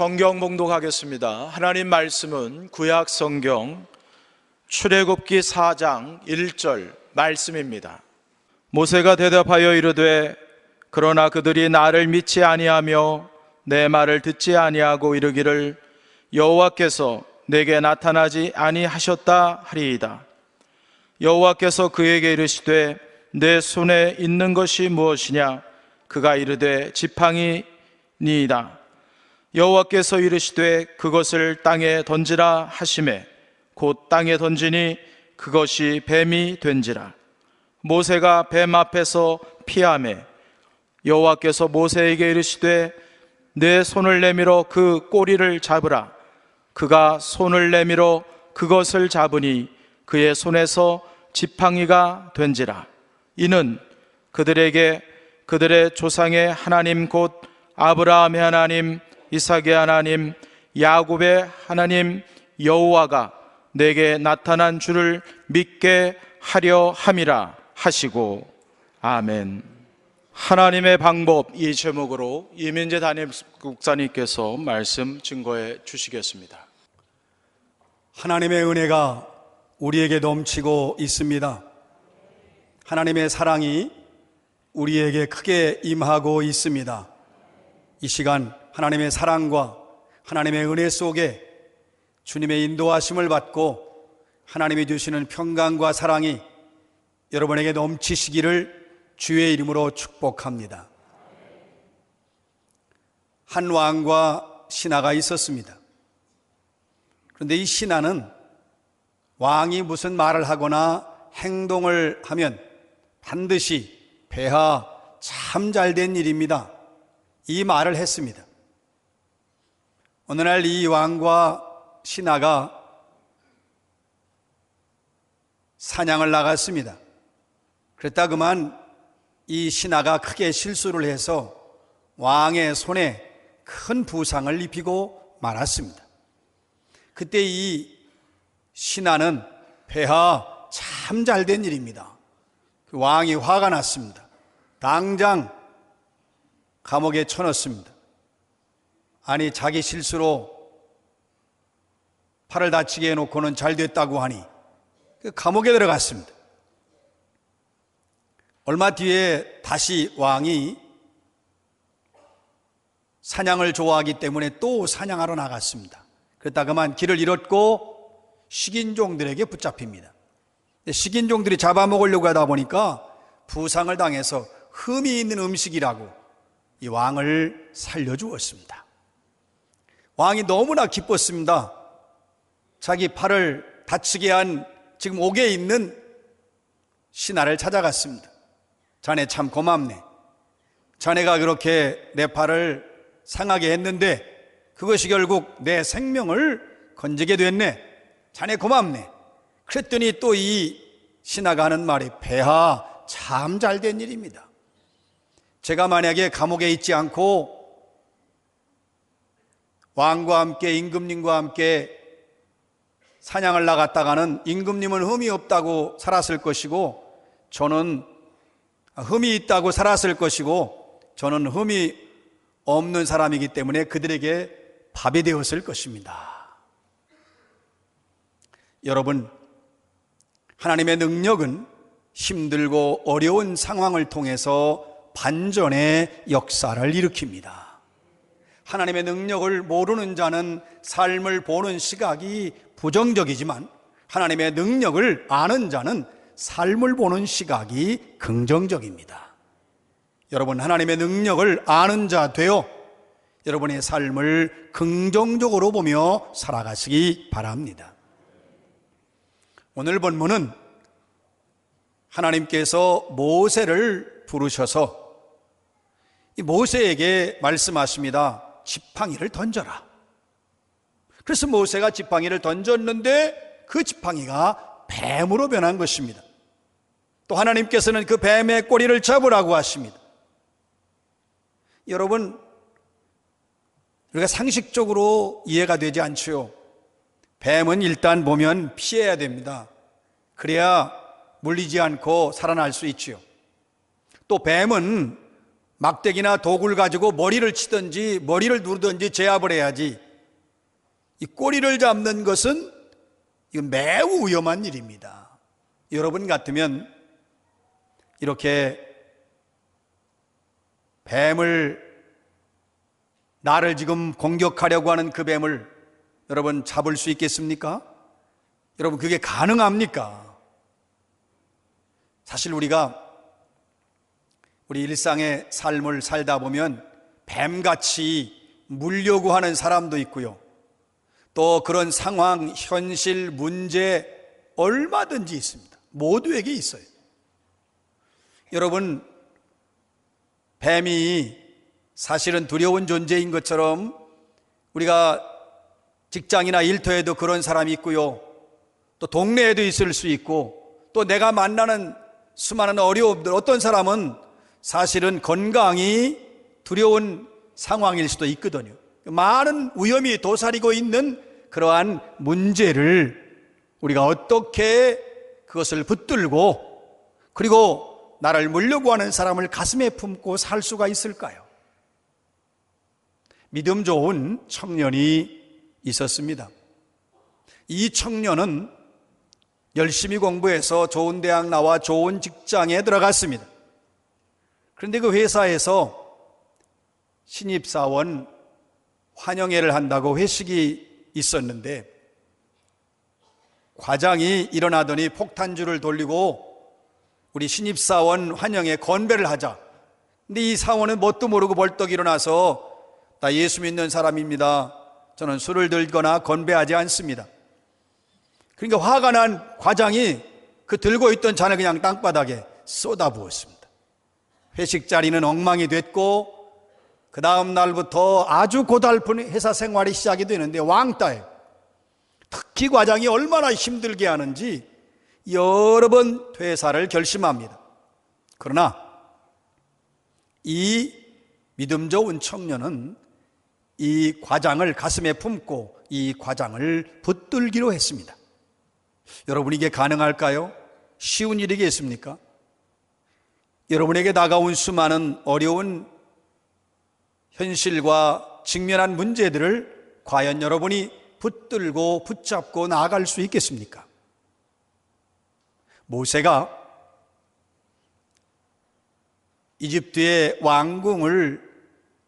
성경 봉독하겠습니다. 하나님 말씀은 구약 성경 출애굽기 4장 1절 말씀입니다. 모세가 대답하여 이르되 그러나 그들이 나를 믿지 아니하며 내 말을 듣지 아니하고 이르기를 여호와께서 내게 나타나지 아니하셨다 하리이다. 여호와께서 그에게 이르시되 내 손에 있는 것이 무엇이냐 그가 이르되 지팡이니이다. 여호와께서 이르시되 그것을 땅에 던지라 하심에 곧 땅에 던지니 그것이 뱀이 된지라. 모세가 뱀 앞에서 피하매 여호와께서 모세에게 이르시되 내 손을 내밀어 그 꼬리를 잡으라. 그가 손을 내밀어 그것을 잡으니 그의 손에서 지팡이가 된지라. 이는 그들에게 그들의 조상의 하나님 곧 아브라함의 하나님 이삭의 하나님 야곱의 하나님 여호와가 내게 나타난 줄을 믿게 하려 함이라 하시고 아멘. 하나님의 방법 이 제목으로 이민재 담임 국사님께서 말씀 증거해 주시겠습니다. 하나님의 은혜가 우리에게 넘치고 있습니다. 하나님의 사랑이 우리에게 크게 임하고 있습니다. 이 시간 하나님의 사랑과 하나님의 은혜 속에 주님의 인도하심을 받고 하나님이 주시는 평강과 사랑이 여러분에게 넘치시기를 주의 이름으로 축복합니다. 한 왕과 신하가 있었습니다. 그런데 이 신하는 왕이 무슨 말을 하거나 행동을 하면 반드시 배하 참 잘된 일입니다. 이 말을 했습니다. 어느 날 이 왕과 신하가 사냥을 나갔습니다. 그랬다 그만 이 신하가 크게 실수를 해서 왕의 손에 큰 부상을 입히고 말았습니다. 그때 이 신하는 폐하 참 잘된 일입니다. 그 왕이 화가 났습니다. 당장 감옥에 쳐넣습니다. 아니, 자기 실수로 팔을 다치게 해놓고는 잘 됐다고 하니 그 감옥에 들어갔습니다. 얼마 뒤에 다시 왕이 사냥을 좋아하기 때문에 또 사냥하러 나갔습니다. 그랬다 그만 길을 잃었고 식인종들에게 붙잡힙니다. 식인종들이 잡아먹으려고 하다 보니까 부상을 당해서 흠이 있는 음식이라고 이 왕을 살려주었습니다. 왕이 너무나 기뻤습니다. 자기 팔을 다치게 한 지금 옥에 있는 신하를 찾아갔습니다. 자네 참 고맙네. 자네가 그렇게 내 팔을 상하게 했는데 그것이 결국 내 생명을 건지게 됐네. 자네 고맙네. 그랬더니 또 이 신하가 하는 말이 배하 참 잘 된 일입니다. 제가 만약에 감옥에 있지 않고 왕과 함께 임금님과 함께 사냥을 나갔다가는 임금님은 흠이 없다고 살았을 것이고 저는 흠이 있다고 살았을 것이고 저는 흠이 없는 사람이기 때문에 그들에게 밥이 되었을 것입니다. 여러분, 하나님의 능력은 힘들고 어려운 상황을 통해서 반전의 역사를 일으킵니다. 하나님의 능력을 모르는 자는 삶을 보는 시각이 부정적이지만 하나님의 능력을 아는 자는 삶을 보는 시각이 긍정적입니다. 여러분, 하나님의 능력을 아는 자 되어 여러분의 삶을 긍정적으로 보며 살아가시기 바랍니다. 오늘 본문은 하나님께서 모세를 부르셔서 이 모세에게 말씀하십니다. 지팡이를 던져라. 그래서 모세가 지팡이를 던졌는데 그 지팡이가 뱀으로 변한 것입니다. 또 하나님께서는 그 뱀의 꼬리를 잡으라고 하십니다. 여러분, 우리가 상식적으로 이해가 되지 않지요. 뱀은 일단 보면 피해야 됩니다. 그래야 물리지 않고 살아날 수 있지요. 또 뱀은 막대기나 도구를 가지고 머리를 치든지 머리를 누르든지 제압을 해야지 이 꼬리를 잡는 것은 이건 매우 위험한 일입니다. 여러분 같으면 이렇게 뱀을 나를 지금 공격하려고 하는 그 뱀을 여러분 잡을 수 있겠습니까? 여러분 그게 가능합니까? 사실 우리가 우리 일상의 삶을 살다 보면 뱀같이 물려고 하는 사람도 있고요. 또 그런 상황, 현실, 문제 얼마든지 있습니다. 모두에게 있어요. 여러분, 뱀이 사실은 두려운 존재인 것처럼 우리가 직장이나 일터에도 그런 사람이 있고요. 또 동네에도 있을 수 있고 또 내가 만나는 수많은 어려움들 어떤 사람은 사실은 건강이 두려운 상황일 수도 있거든요. 많은 위험이 도사리고 있는 그러한 문제를 우리가 어떻게 그것을 붙들고 그리고 나를 물려고 하는 사람을 가슴에 품고 살 수가 있을까요? 믿음 좋은 청년이 있었습니다. 이 청년은 열심히 공부해서 좋은 대학 나와 좋은 직장에 들어갔습니다. 그런데 그 회사에서 신입사원 환영회를 한다고 회식이 있었는데 과장이 일어나더니 폭탄주를 돌리고 우리 신입사원 환영회 건배를 하자. 근데 이 사원은 뭣도 모르고 벌떡 일어나서 나 예수 믿는 사람입니다. 저는 술을 들거나 건배하지 않습니다. 그러니까 화가 난 과장이 그 들고 있던 잔을 그냥 땅바닥에 쏟아부었습니다. 회식 자리는 엉망이 됐고 그 다음 날부터 아주 고달픈 회사 생활이 시작이 되는데 왕따에 특히 과장이 얼마나 힘들게 하는지 여러 번 퇴사를 결심합니다. 그러나 이 믿음 좋은 청년은 이 과장을 가슴에 품고 이 과장을 붙들기로 했습니다. 여러분 이게 가능할까요? 쉬운 일이겠습니까? 여러분에게 다가온 수많은 어려운 현실과 직면한 문제들을 과연 여러분이 붙들고 붙잡고 나아갈 수 있겠습니까? 모세가 이집트의 왕궁을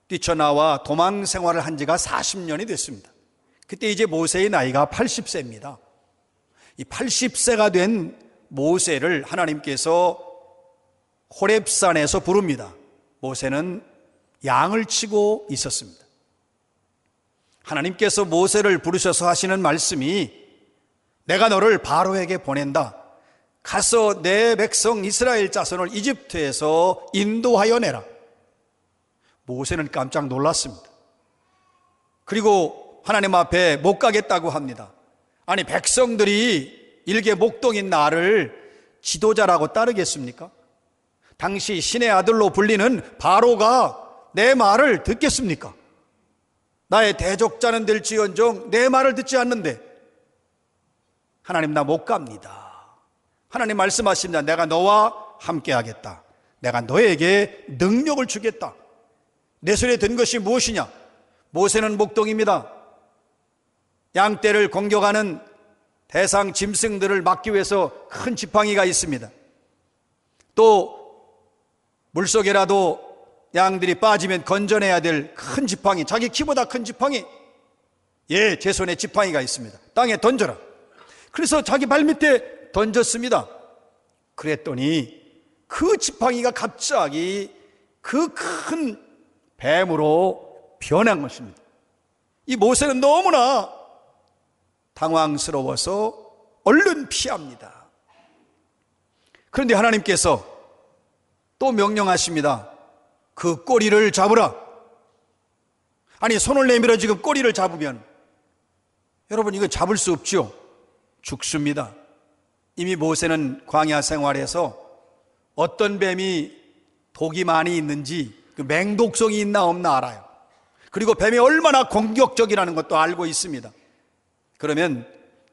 뛰쳐나와 도망 생활을 한 지가 40년이 됐습니다. 그때 이제 모세의 나이가 80세입니다. 이 80세가 된 모세를 하나님께서 호렙산에서 부릅니다. 모세는 양을 치고 있었습니다. 하나님께서 모세를 부르셔서 하시는 말씀이 내가 너를 바로에게 보낸다. 가서 내 백성 이스라엘 자손을 이집트에서 인도하여 내라. 모세는 깜짝 놀랐습니다. 그리고 하나님 앞에 못 가겠다고 합니다. 아니, 백성들이 일개 목동인 나를 지도자라고 따르겠습니까? 당시 신의 아들로 불리는 바로가 내 말을 듣겠습니까? 나의 대적자는 될지언정 내 말을 듣지 않는데 하나님 나 못 갑니다. 하나님 말씀하십니다. 내가 너와 함께 하겠다. 내가 너에게 능력을 주겠다. 내 손에 든 것이 무엇이냐? 모세는 목동입니다. 양떼를 공격하는 대상 짐승들을 막기 위해서 큰 지팡이가 있습니다. 또 물속에라도 양들이 빠지면 건져내야 될 큰 지팡이, 자기 키보다 큰 지팡이. 예, 제 손에 지팡이가 있습니다. 땅에 던져라. 그래서 자기 발 밑에 던졌습니다. 그랬더니 그 지팡이가 갑자기 그 큰 뱀으로 변한 것입니다. 이 모세는 너무나 당황스러워서 얼른 피합니다. 그런데 하나님께서 또 명령하십니다. 그 꼬리를 잡으라. 아니, 손을 내밀어 지금 꼬리를 잡으면 여러분 이거 잡을 수 없죠. 죽습니다. 이미 모세는 광야 생활에서 어떤 뱀이 독이 많이 있는지 그 맹독성이 있나 없나 알아요. 그리고 뱀이 얼마나 공격적이라는 것도 알고 있습니다. 그러면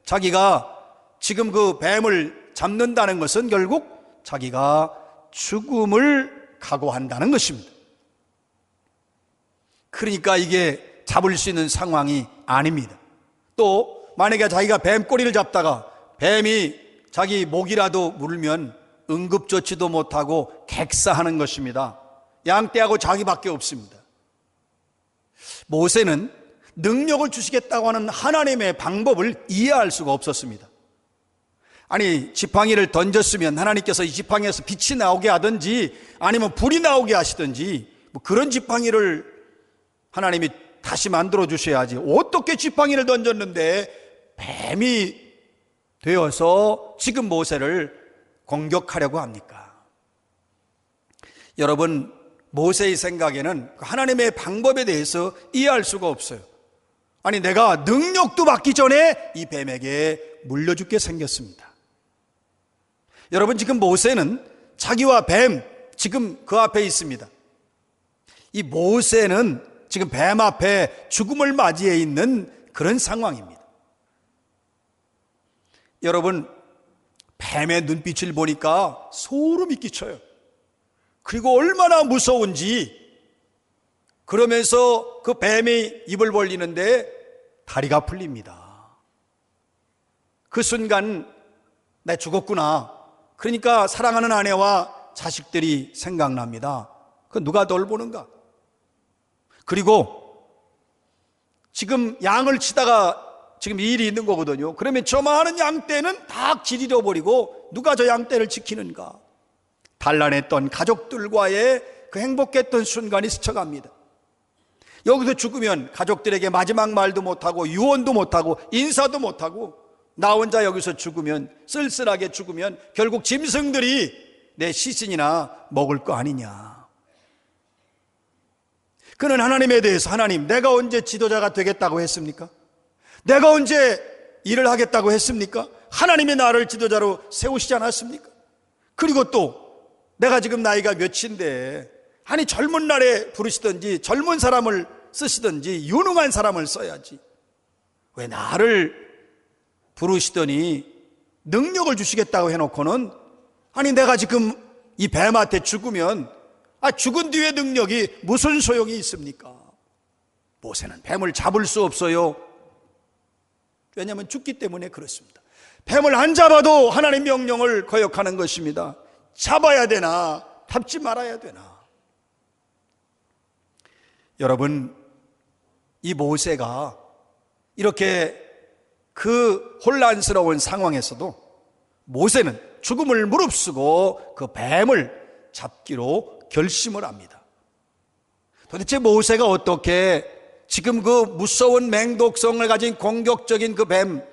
자기가 지금 그 뱀을 잡는다는 것은 결국 자기가 죽음을 각오한다는 것입니다. 그러니까 이게 잡을 수 있는 상황이 아닙니다. 또 만약에 자기가 뱀 꼬리를 잡다가 뱀이 자기 목이라도 물면 응급조치도 못하고 객사하는 것입니다. 양떼하고 자기밖에 없습니다. 모세는 능력을 주시겠다고 하는 하나님의 방법을 이해할 수가 없었습니다. 아니 지팡이를 던졌으면 하나님께서 이 지팡이에서 빛이 나오게 하든지 아니면 불이 나오게 하시든지 뭐 그런 지팡이를 하나님이 다시 만들어 주셔야지 어떻게 지팡이를 던졌는데 뱀이 되어서 지금 모세를 공격하려고 합니까? 여러분 모세의 생각에는 그 하나님의 방법에 대해서 이해할 수가 없어요. 아니 내가 능력도 받기 전에 이 뱀에게 물려 죽게 생겼습니다. 여러분 지금 모세는 자기와 뱀 지금 그 앞에 있습니다. 이 모세는 지금 뱀 앞에 죽음을 맞이해 있는 그런 상황입니다. 여러분 뱀의 눈빛을 보니까 소름이 끼쳐요. 그리고 얼마나 무서운지 그러면서 그 뱀이 입을 벌리는데 다리가 풀립니다. 그 순간 내 죽었구나. 그러니까 사랑하는 아내와 자식들이 생각납니다. 그 누가 돌보는가? 그리고 지금 양을 치다가 지금 일이 있는 거거든요. 그러면 저 많은 양떼는 다 길이려 버리고 누가 저 양떼를 지키는가? 단란했던 가족들과의 그 행복했던 순간이 스쳐갑니다. 여기서 죽으면 가족들에게 마지막 말도 못하고 유언도 못하고 인사도 못하고 나 혼자 여기서 죽으면 쓸쓸하게 죽으면 결국 짐승들이 내 시신이나 먹을 거 아니냐. 그는 하나님에 대해서 하나님 내가 언제 지도자가 되겠다고 했습니까? 내가 언제 일을 하겠다고 했습니까? 하나님의 나를 지도자로 세우시지 않았습니까? 그리고 또 내가 지금 나이가 몇인데 아니 젊은 날에 부르시든지 젊은 사람을 쓰시든지 유능한 사람을 써야지. 왜 나를 부르시더니 능력을 주시겠다고 해놓고는 아니 내가 지금 이 뱀한테 죽으면 아 죽은 뒤에 능력이 무슨 소용이 있습니까? 모세는 뱀을 잡을 수 없어요. 왜냐하면 죽기 때문에 그렇습니다. 뱀을 안 잡아도 하나님 명령을 거역하는 것입니다. 잡아야 되나, 잡지 말아야 되나. 여러분, 이 모세가 이렇게 그 혼란스러운 상황에서도 모세는 죽음을 무릅쓰고 그 뱀을 잡기로 결심을 합니다. 도대체 모세가 어떻게 지금 그 무서운 맹독성을 가진 공격적인 그 뱀,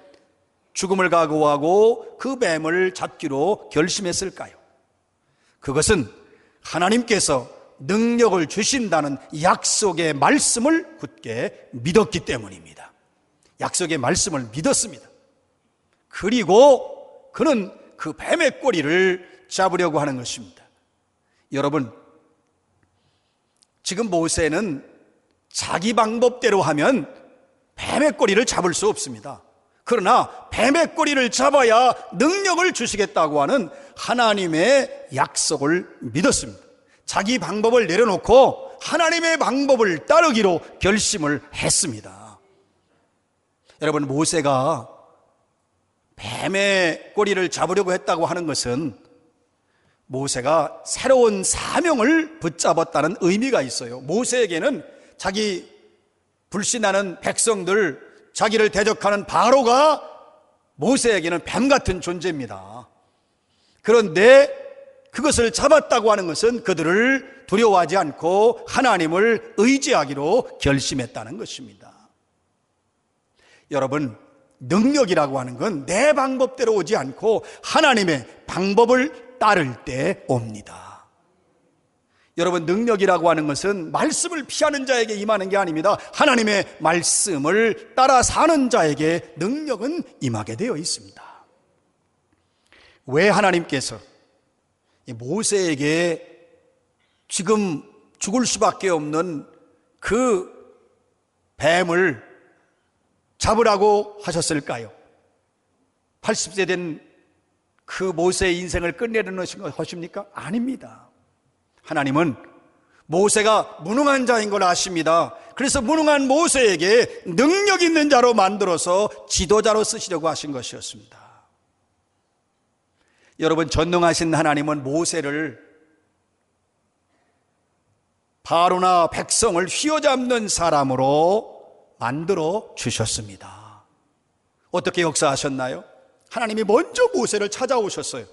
죽음을 각오하고 그 뱀을 잡기로 결심했을까요? 그것은 하나님께서 능력을 주신다는 약속의 말씀을 굳게 믿었기 때문입니다. 약속의 말씀을 믿었습니다. 그리고 그는 그 뱀의 꼬리를 잡으려고 하는 것입니다. 여러분, 지금 모세는 자기 방법대로 하면 뱀의 꼬리를 잡을 수 없습니다. 그러나 뱀의 꼬리를 잡아야 능력을 주시겠다고 하는 하나님의 약속을 믿었습니다. 자기 방법을 내려놓고 하나님의 방법을 따르기로 결심을 했습니다. 여러분, 모세가 뱀의 꼬리를 잡으려고 했다고 하는 것은 모세가 새로운 사명을 붙잡았다는 의미가 있어요. 모세에게는 자기 불신하는 백성들, 자기를 대적하는 바로가 모세에게는 뱀 같은 존재입니다. 그런데 그것을 잡았다고 하는 것은 그들을 두려워하지 않고 하나님을 의지하기로 결심했다는 것입니다. 여러분, 능력이라고 하는 건 내 방법대로 오지 않고 하나님의 방법을 따를 때 옵니다. 여러분, 능력이라고 하는 것은 말씀을 피하는 자에게 임하는 게 아닙니다. 하나님의 말씀을 따라 사는 자에게 능력은 임하게 되어 있습니다. 왜 하나님께서 모세에게 지금 죽을 수밖에 없는 그 뱀을 잡으라고 하셨을까요? 80세 된 그 모세의 인생을 끝내려는 것입니까? 아닙니다. 하나님은 모세가 무능한 자인 걸 아십니다. 그래서 무능한 모세에게 능력 있는 자로 만들어서 지도자로 쓰시려고 하신 것이었습니다. 여러분 전능하신 하나님은 모세를 바로나 백성을 휘어잡는 사람으로 만들어 주셨습니다. 어떻게 역사하셨나요? 하나님이 먼저 모세를 찾아오셨어요.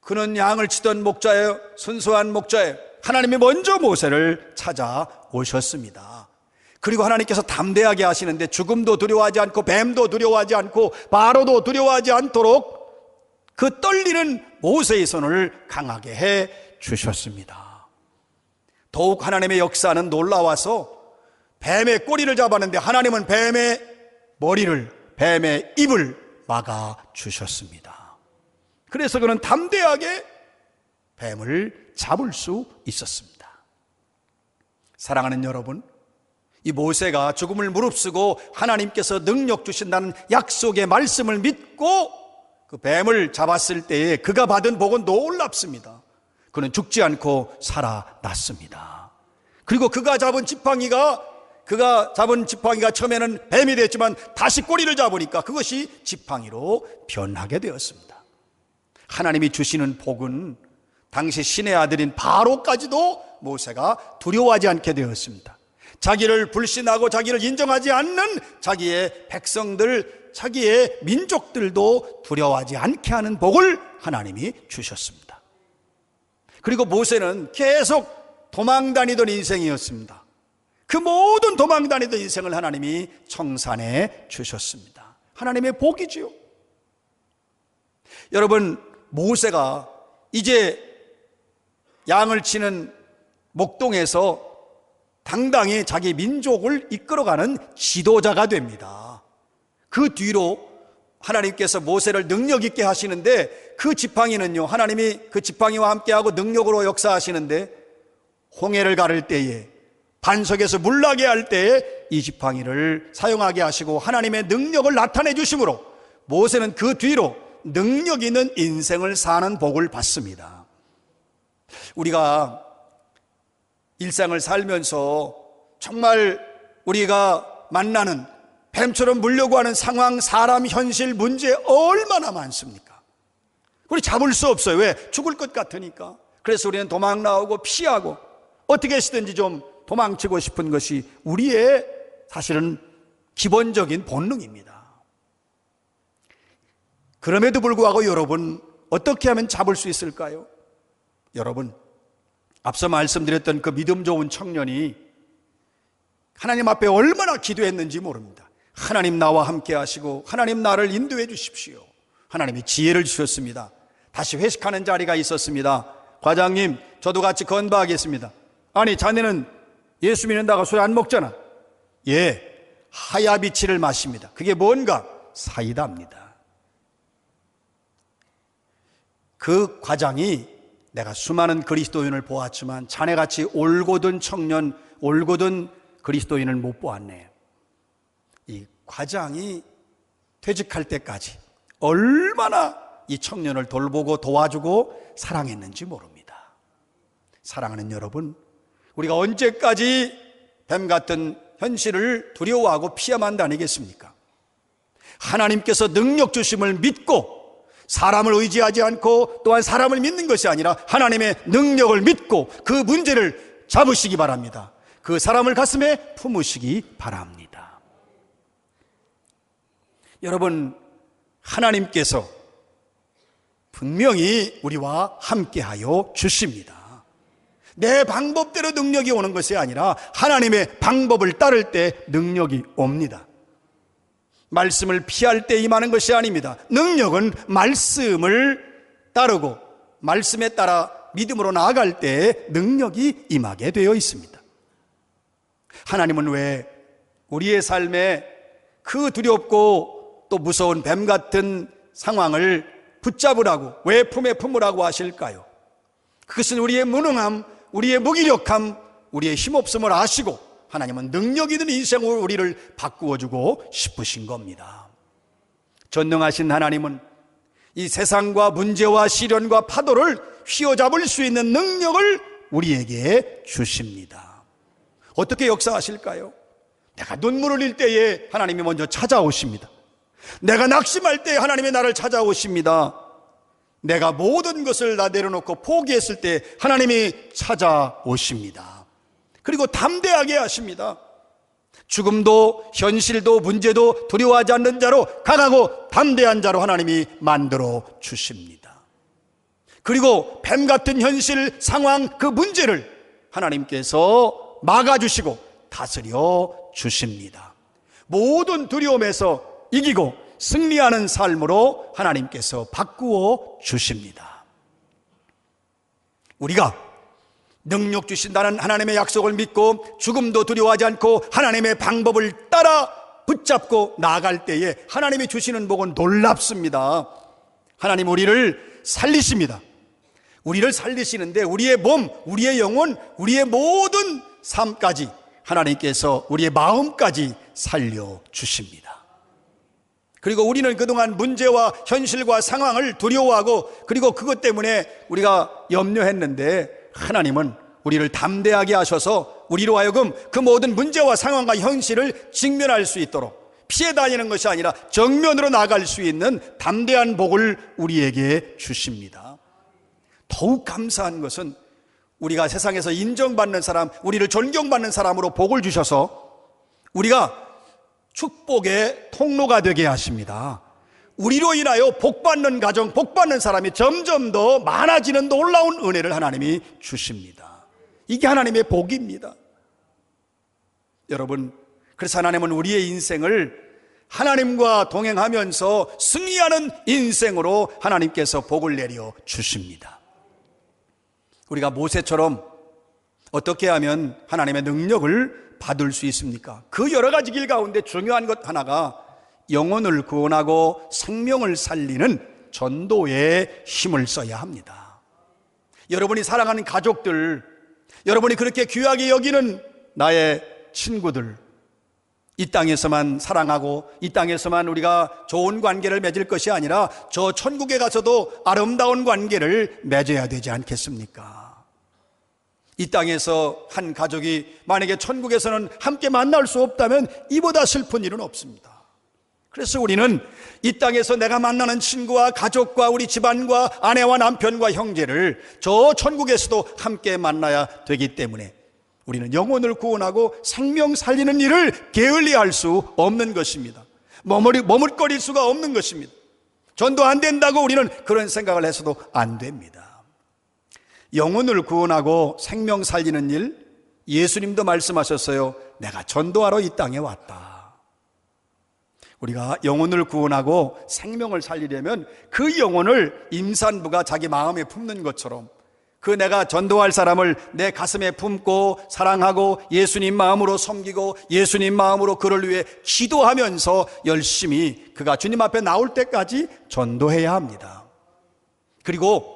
그는 양을 치던 목자예요. 순수한 목자예요. 하나님이 먼저 모세를 찾아오셨습니다. 그리고 하나님께서 담대하게 하시는데 죽음도 두려워하지 않고 뱀도 두려워하지 않고 바로도 두려워하지 않도록 그 떨리는 모세의 손을 강하게 해 주셨습니다. 더욱 하나님의 역사는 놀라워서 뱀의 꼬리를 잡았는데 하나님은 뱀의 머리를, 뱀의 입을 막아 주셨습니다. 그래서 그는 담대하게 뱀을 잡을 수 있었습니다. 사랑하는 여러분, 이 모세가 죽음을 무릅쓰고 하나님께서 능력 주신다는 약속의 말씀을 믿고 그 뱀을 잡았을 때에 그가 받은 복은 놀랍습니다. 그는 죽지 않고 살아났습니다. 그리고 그가 잡은 지팡이가 그가 잡은 지팡이가 처음에는 뱀이 됐지만 다시 꼬리를 잡으니까 그것이 지팡이로 변하게 되었습니다. 하나님이 주시는 복은 당시 신의 아들인 바로까지도 모세가 두려워하지 않게 되었습니다. 자기를 불신하고 자기를 인정하지 않는 자기의 백성들, 자기의 민족들도 두려워하지 않게 하는 복을 하나님이 주셨습니다. 그리고 모세는 계속 도망 다니던 인생이었습니다. 그 모든 도망 다니던 인생을 하나님이 청산해 주셨습니다. 하나님의 복이지요. 여러분, 모세가 이제 양을 치는 목동에서 당당히 자기 민족을 이끌어가는 지도자가 됩니다. 그 뒤로 하나님께서 모세를 능력 있게 하시는데 그 지팡이는요, 하나님이 그 지팡이와 함께하고 능력으로 역사하시는데 홍해를 가를 때에 반석에서 물나게 할 때에 이 지팡이를 사용하게 하시고 하나님의 능력을 나타내 주심으로 모세는 그 뒤로 능력 있는 인생을 사는 복을 받습니다. 우리가 일상을 살면서 정말 우리가 만나는 뱀처럼 물려고 하는 상황, 사람, 현실, 문제 얼마나 많습니까? 우리 잡을 수 없어요. 왜? 죽을 것 같으니까. 그래서 우리는 도망 나오고 피하고 어떻게 해서든지 좀 도망치고 싶은 것이 우리의 사실은 기본적인 본능입니다. 그럼에도 불구하고 여러분, 어떻게 하면 잡을 수 있을까요? 여러분, 앞서 말씀드렸던 그 믿음 좋은 청년이 하나님 앞에 얼마나 기도했는지 모릅니다. 하나님 나와 함께 하시고 하나님 나를 인도해 주십시오. 하나님이 지혜를 주셨습니다. 다시 회식하는 자리가 있었습니다. 과장님, 저도 같이 건배하겠습니다. 아니, 자네는 예수 믿는다고 술 안 먹잖아. 예, 하야비치를 마십니다. 그게 뭔가? 사이다입니다. 그 과장이 내가 수많은 그리스도인을 보았지만 자네같이 올고든 청년, 올고든 그리스도인을 못 보았네. 이 과장이 퇴직할 때까지 얼마나 이 청년을 돌보고 도와주고 사랑했는지 모릅니다. 사랑하는 여러분, 우리가 언제까지 뱀 같은 현실을 두려워하고 피해만 다니겠습니까? 하나님께서 능력 주심을 믿고 사람을 의지하지 않고 또한 사람을 믿는 것이 아니라 하나님의 능력을 믿고 그 문제를 잡으시기 바랍니다. 그 사람을 가슴에 품으시기 바랍니다. 여러분, 하나님께서 분명히 우리와 함께하여 주십니다. 내 방법대로 능력이 오는 것이 아니라 하나님의 방법을 따를 때 능력이 옵니다. 말씀을 피할 때 임하는 것이 아닙니다. 능력은 말씀을 따르고 말씀에 따라 믿음으로 나아갈 때 능력이 임하게 되어 있습니다. 하나님은 왜 우리의 삶에 그 두렵고 또 무서운 뱀 같은 상황을 붙잡으라고 왜 품에 품으라고 하실까요? 그것은 우리의 무능함, 우리의 무기력함, 우리의 힘없음을 아시고 하나님은 능력 있는 인생으로 우리를 바꾸어 주고 싶으신 겁니다. 전능하신 하나님은 이 세상과 문제와 시련과 파도를 휘어잡을 수 있는 능력을 우리에게 주십니다. 어떻게 역사하실까요? 내가 눈물 흘릴 때에 하나님이 먼저 찾아오십니다. 내가 낙심할 때 하나님이 나를 찾아오십니다. 내가 모든 것을 다 내려놓고 포기했을 때 하나님이 찾아오십니다. 그리고 담대하게 하십니다. 죽음도 현실도 문제도 두려워하지 않는 자로 강하고 담대한 자로 하나님이 만들어 주십니다. 그리고 뱀 같은 현실 상황 그 문제를 하나님께서 막아주시고 다스려 주십니다. 모든 두려움에서 이기고 승리하는 삶으로 하나님께서 바꾸어 주십니다. 우리가 능력 주신다는 하나님의 약속을 믿고 죽음도 두려워하지 않고 하나님의 방법을 따라 붙잡고 나아갈 때에 하나님이 주시는 복은 놀랍습니다. 하나님 우리를 살리십니다. 우리를 살리시는데 우리의 몸, 우리의 영혼, 우리의 모든 삶까지 하나님께서 우리의 마음까지 살려 주십니다. 그리고 우리는 그동안 문제와 현실과 상황을 두려워하고 그리고 그것 때문에 우리가 염려했는데 하나님은 우리를 담대하게 하셔서 우리로 하여금 그 모든 문제와 상황과 현실을 직면할 수 있도록 피해 다니는 것이 아니라 정면으로 나갈 수 있는 담대한 복을 우리에게 주십니다. 더욱 감사한 것은 우리가 세상에서 인정받는 사람, 우리를 존경받는 사람으로 복을 주셔서 우리가 축복의 통로가 되게 하십니다. 우리로 인하여 복받는 가정, 복받는 사람이 점점 더 많아지는 놀라운 은혜를 하나님이 주십니다. 이게 하나님의 복입니다. 여러분, 그래서 하나님은 우리의 인생을 하나님과 동행하면서 승리하는 인생으로 하나님께서 복을 내려 주십니다. 우리가 모세처럼 어떻게 하면 하나님의 능력을 받을 수 있습니까? 그 여러 가지 길 가운데 중요한 것 하나가 영혼을 구원하고 생명을 살리는 전도에 힘을 써야 합니다. 여러분이 사랑하는 가족들, 여러분이 그렇게 귀하게 여기는 나의 친구들, 이 땅에서만 사랑하고 이 땅에서만 우리가 좋은 관계를 맺을 것이 아니라 저 천국에 가서도 아름다운 관계를 맺어야 되지 않겠습니까? 이 땅에서 한 가족이 만약에 천국에서는 함께 만날 수 없다면 이보다 슬픈 일은 없습니다. 그래서 우리는 이 땅에서 내가 만나는 친구와 가족과 우리 집안과 아내와 남편과 형제를 저 천국에서도 함께 만나야 되기 때문에 우리는 영혼을 구원하고 생명 살리는 일을 게을리 할 수 없는 것입니다. 머무리, 머물거릴 수가 없는 것입니다. 전도 안 된다고 우리는 그런 생각을 해서도 안 됩니다. 영혼을 구원하고 생명 살리는 일, 예수님도 말씀하셨어요. 내가 전도하러 이 땅에 왔다. 우리가 영혼을 구원하고 생명을 살리려면 그 영혼을 임산부가 자기 마음에 품는 것처럼 그 내가 전도할 사람을 내 가슴에 품고 사랑하고 예수님 마음으로 섬기고 예수님 마음으로 그를 위해 기도하면서 열심히 그가 주님 앞에 나올 때까지 전도해야 합니다. 그리고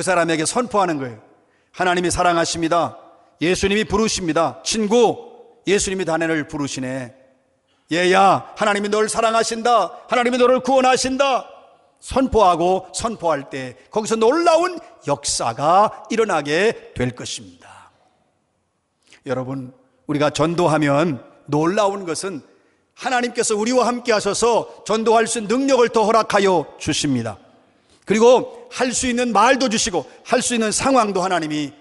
그 사람에게 선포하는 거예요. 하나님이 사랑하십니다. 예수님이 부르십니다. 친구, 예수님이 다네를 부르시네. 얘야, 하나님이 널 사랑하신다. 하나님이 너를 구원하신다. 선포하고 선포할 때 거기서 놀라운 역사가 일어나게 될 것입니다. 여러분, 우리가 전도하면 놀라운 것은 하나님께서 우리와 함께 하셔서 전도할 수 있는 능력을 더 허락하여 주십니다. 그리고 할 수 있는 말도 주시고 할 수 있는 상황도 하나님이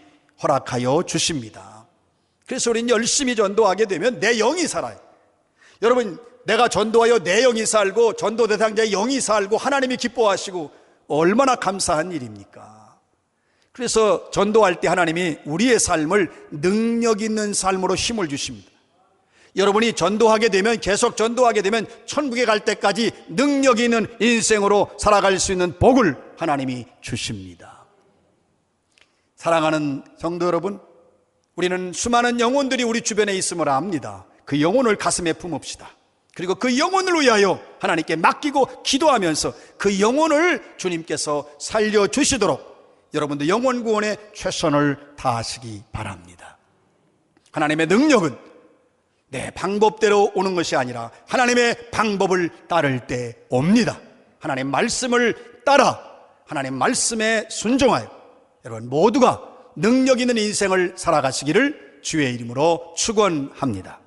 허락하여 주십니다. 그래서 우리는 열심히 전도하게 되면 내 영이 살아요. 여러분, 내가 전도하여 내 영이 살고 전도 대상자의 영이 살고 하나님이 기뻐하시고 얼마나 감사한 일입니까? 그래서 전도할 때 하나님이 우리의 삶을 능력 있는 삶으로 힘을 주십니다. 여러분이 전도하게 되면 계속 전도하게 되면 천국에 갈 때까지 능력 있는 인생으로 살아갈 수 있는 복을 하나님이 주십니다. 사랑하는 성도 여러분, 우리는 수많은 영혼들이 우리 주변에 있음을 압니다. 그 영혼을 가슴에 품읍시다. 그리고 그 영혼을 위하여 하나님께 맡기고 기도하면서 그 영혼을 주님께서 살려주시도록 여러분도 영혼 구원에 최선을 다하시기 바랍니다. 하나님의 능력은 내 방법대로 오는 것이 아니라 하나님의 방법을 따를 때 옵니다. 하나님 말씀을 따라 하나님 말씀에 순종하여 여러분 모두가 능력 있는 인생을 살아가시기를 주의 이름으로 축원합니다.